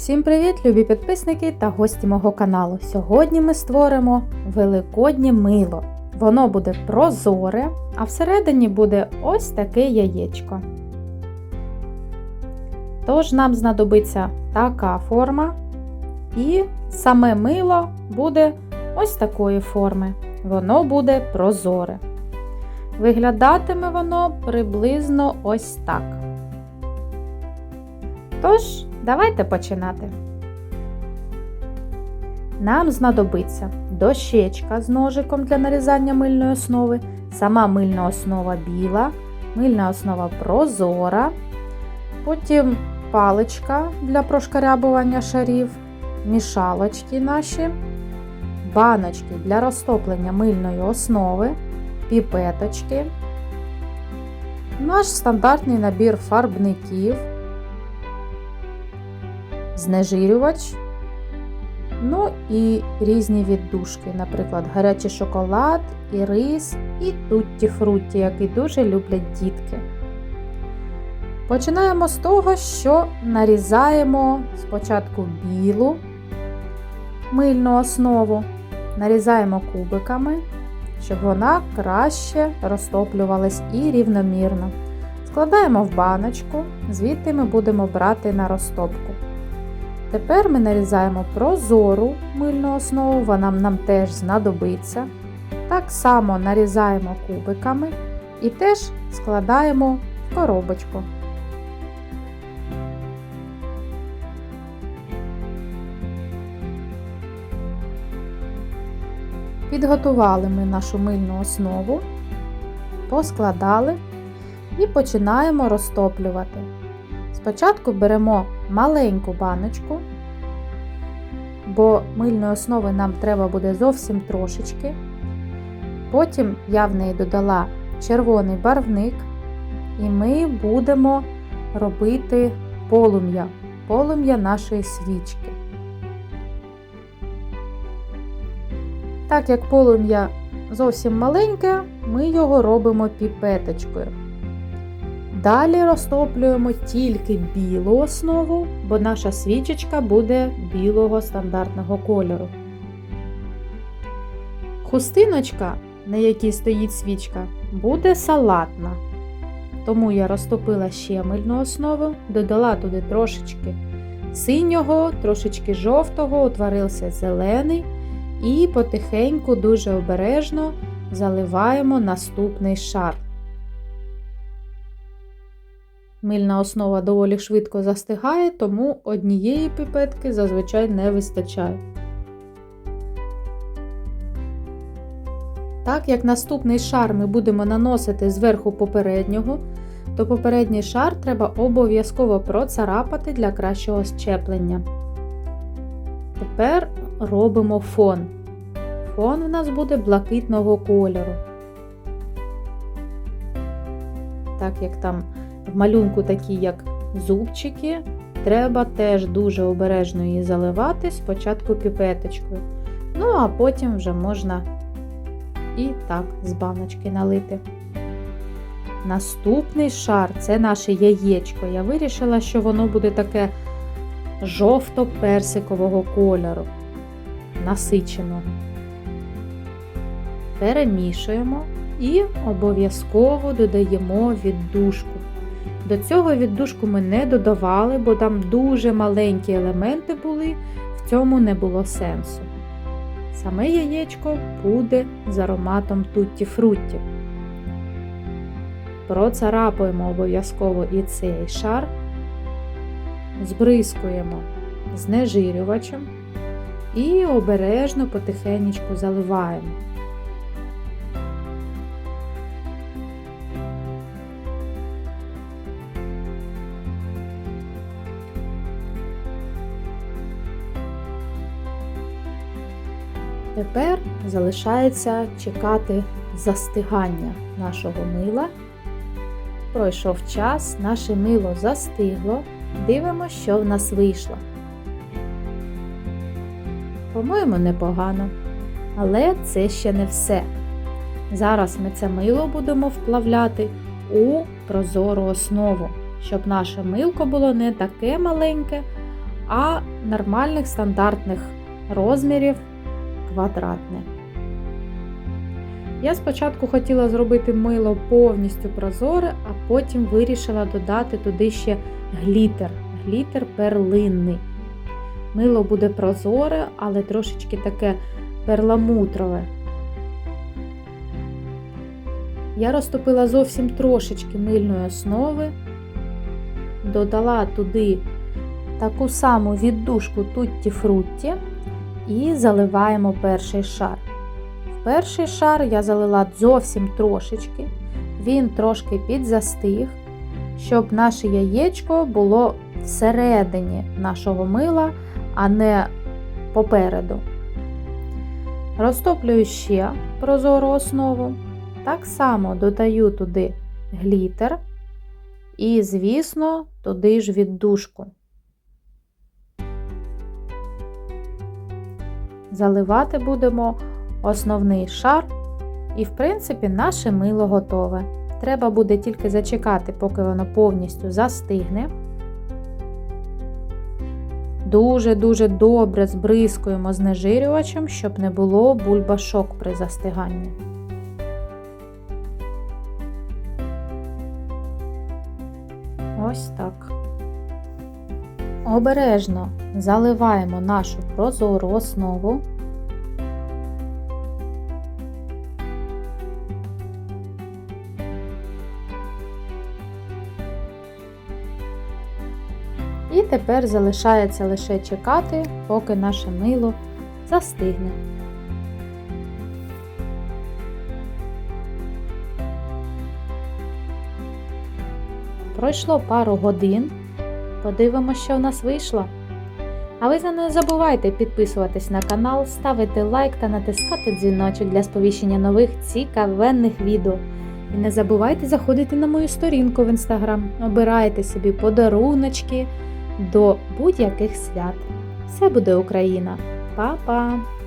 Всім привіт, любі підписники та гості мого каналу. Сьогодні ми створимо великоднє мило. Воно буде прозоре, а всередині буде ось таке яєчко. Тож нам знадобиться така форма, і саме мило буде ось такої форми. Воно буде прозоре. Виглядатиме воно приблизно ось так. Тож, давайте починати. Нам знадобиться дощечка з ножиком для нарізання мильної основи, сама мильна основа біла, мильна основа прозора, потім паличка для прошкарябування шарів, мішалочки наші, баночки для розтоплення мильної основи, піпеточки, наш стандартний набір фарбників знежирювач. Ну і різні віддушки, наприклад, гарячий шоколад, і рис, і тутті фрутті, який дуже люблять дітки. Починаємо з того, що нарізаємо спочатку білу мильну основу, нарізаємо кубиками, щоб вона краще розтоплювалась і рівномірно. Складаємо в баночку, звідти ми будемо брати на розтопку. Тепер ми нарізаємо прозору мильну основу, вона нам теж знадобиться. Так само нарізаємо кубиками і теж складаємо в коробочку. Підготували ми нашу мильну основу, поскладали і починаємо розтоплювати. Спочатку беремо маленьку баночку, бо мильної основи нам треба буде зовсім трошечки. Потім я в неї додала червоний барвник, і ми будемо робити полум'я, полум'я нашої свічки. Так як полум'я зовсім маленьке, ми його робимо піпеточкою. Далі розтоплюємо тільки білу основу, бо наша свічечка буде білого стандартного кольору. Хустиночка, на якій стоїть свічка, буде салатна. Тому я розтопила ще мильну основу, додала туди трошечки синього, трошечки жовтого, утворився зелений, і потихеньку, дуже обережно заливаємо наступний шар. Мильна основа доволі швидко застигає, тому однієї піпетки зазвичай не вистачає. Так як наступний шар ми будемо наносити зверху попереднього, то попередній шар треба обов'язково процарапати для кращого щеплення. Тепер робимо фон. Фон у нас буде блакитного кольору. Так як там в малюнку такі, як зубчики, треба теж дуже обережно її заливати спочатку піпеточкою. Ну, а потім вже можна і так з баночки налити. Наступний шар це наше яєчко. Я вирішила, що воно буде таке жовто-персикового кольору, насиченого. Перемішуємо і обов'язково додаємо віддушку. До цього віддушку ми не додавали, бо там дуже маленькі елементи були, в цьому не було сенсу. Саме яєчко буде з ароматом тутті фрутті. Процарапуємо обов'язково і цей шар, збризкуємо знежирювачем і обережно потихеньку заливаємо. Тепер залишається чекати застигання нашого мила. Пройшов час, наше мило застигло. Дивимося, що в нас вийшло. По-моєму, непогано. Але це ще не все. Зараз ми це мило будемо вплавляти у прозору основу, щоб наше милко було не таке маленьке, а нормальних стандартних розмірів квадратне. Я спочатку хотіла зробити мило повністю прозоре, а потім вирішила додати туди ще глітер, глітер перлинний. Мило буде прозоре, але трошечки таке перламутрове. Я розтопила зовсім трошечки мильної основи, додала туди таку саму віддушку Тутті Фрутті і заливаємо перший шар. В перший шар я залила зовсім трошечки, він трошки підзастиг, щоб наше яєчко було всередині нашого мила, а не попереду. Розтоплюю ще прозору основу. Так само додаю туди глітер і, звісно, туди ж віддушку. Заливати будемо основний шар, і, в принципі, наше мило готове. Треба буде тільки зачекати, поки воно повністю застигне. Дуже-дуже добре збризкуємо знежирювачем, щоб не було бульбашок при застиганні. Ось так. Обережно заливаємо нашу прозору основу. І тепер залишається лише чекати, поки наше мило застигне. Пройшло пару годин. Подивимося, що в нас вийшло. А ви не забувайте підписуватись на канал, ставити лайк та натискати дзвіночок для сповіщення нових цікавенних відео. І не забувайте заходити на мою сторінку в інстаграм, обирайте собі подаруночки до будь-яких свят. Все буде Україна! Па-па!